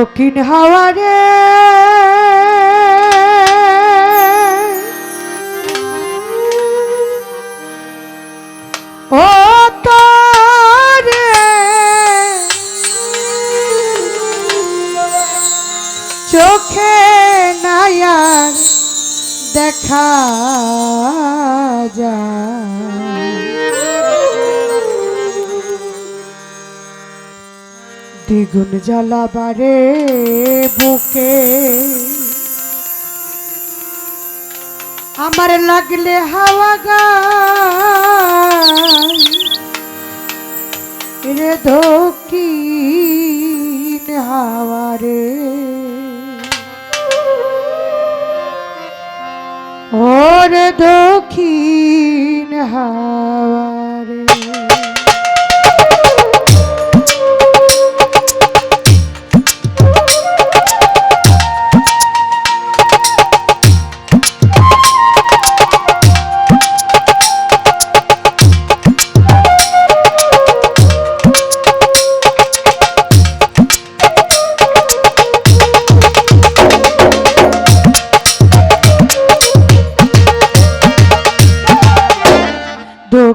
দক্ষিণ হাওয়া আগুন জ্বালাবারে বুকে। আমার লাগলে হাওয়া গে ধি হাওয়া রে। ওরে দক্ষিণ হাওয়া।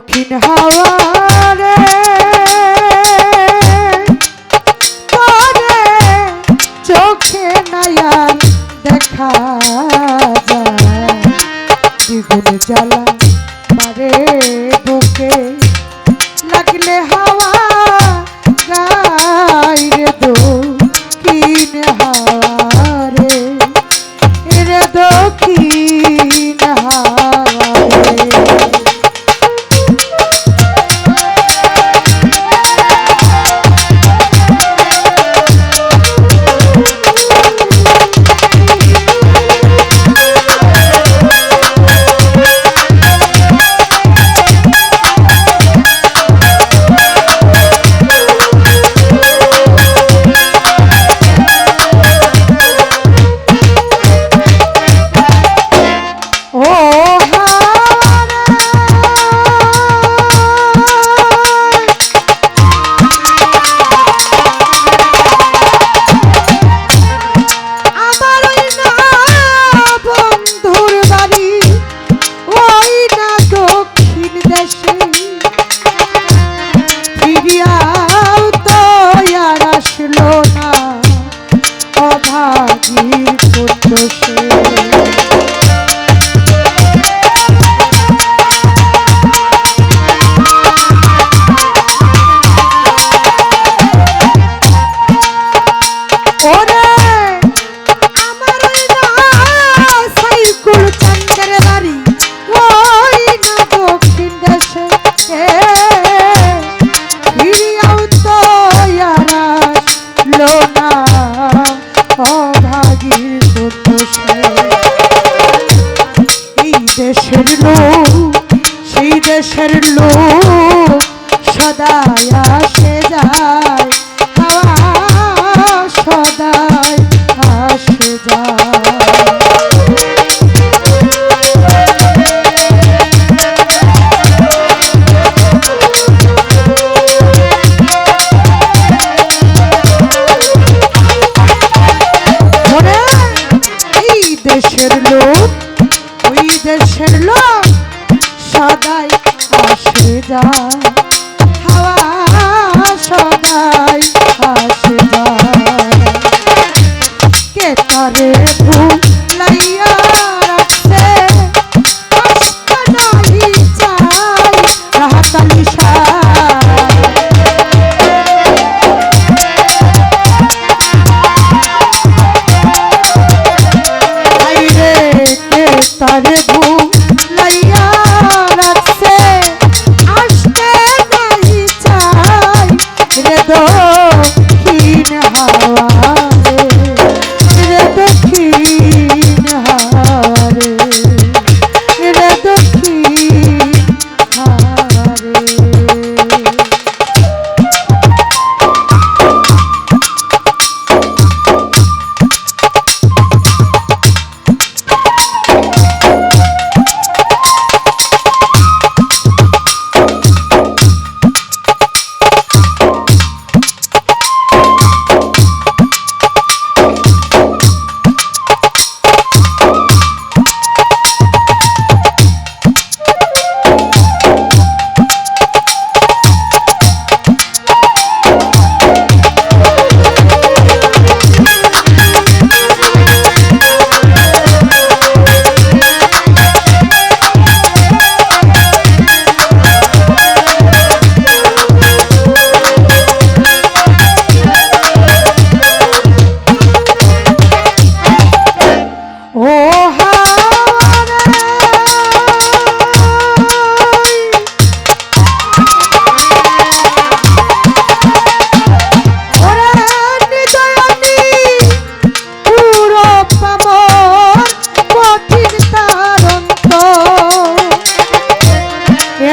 looking horror.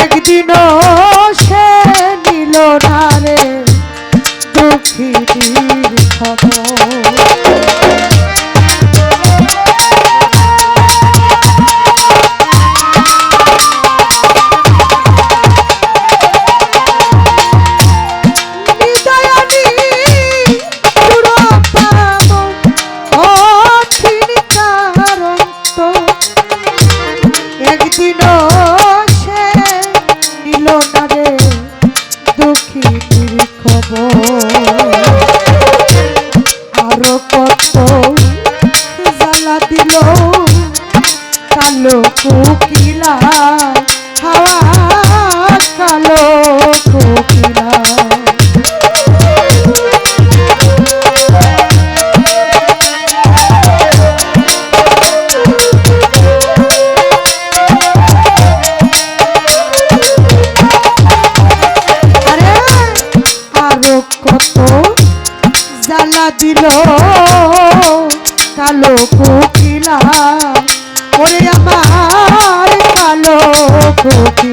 একদিনও কালো কোকিলা ওরে আমার কালো কোকিলা।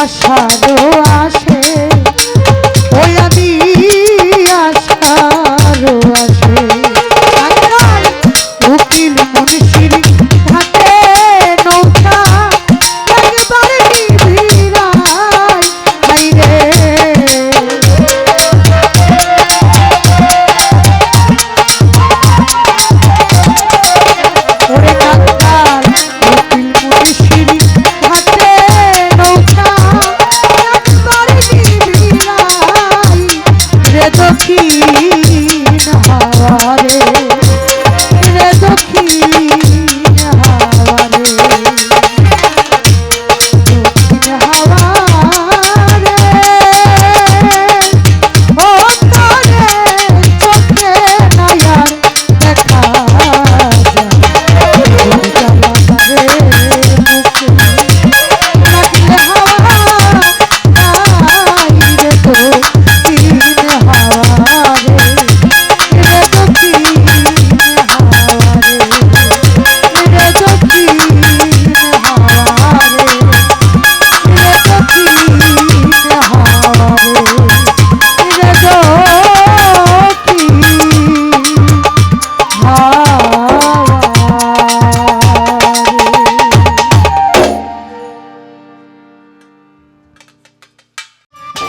আশারও আসে ওই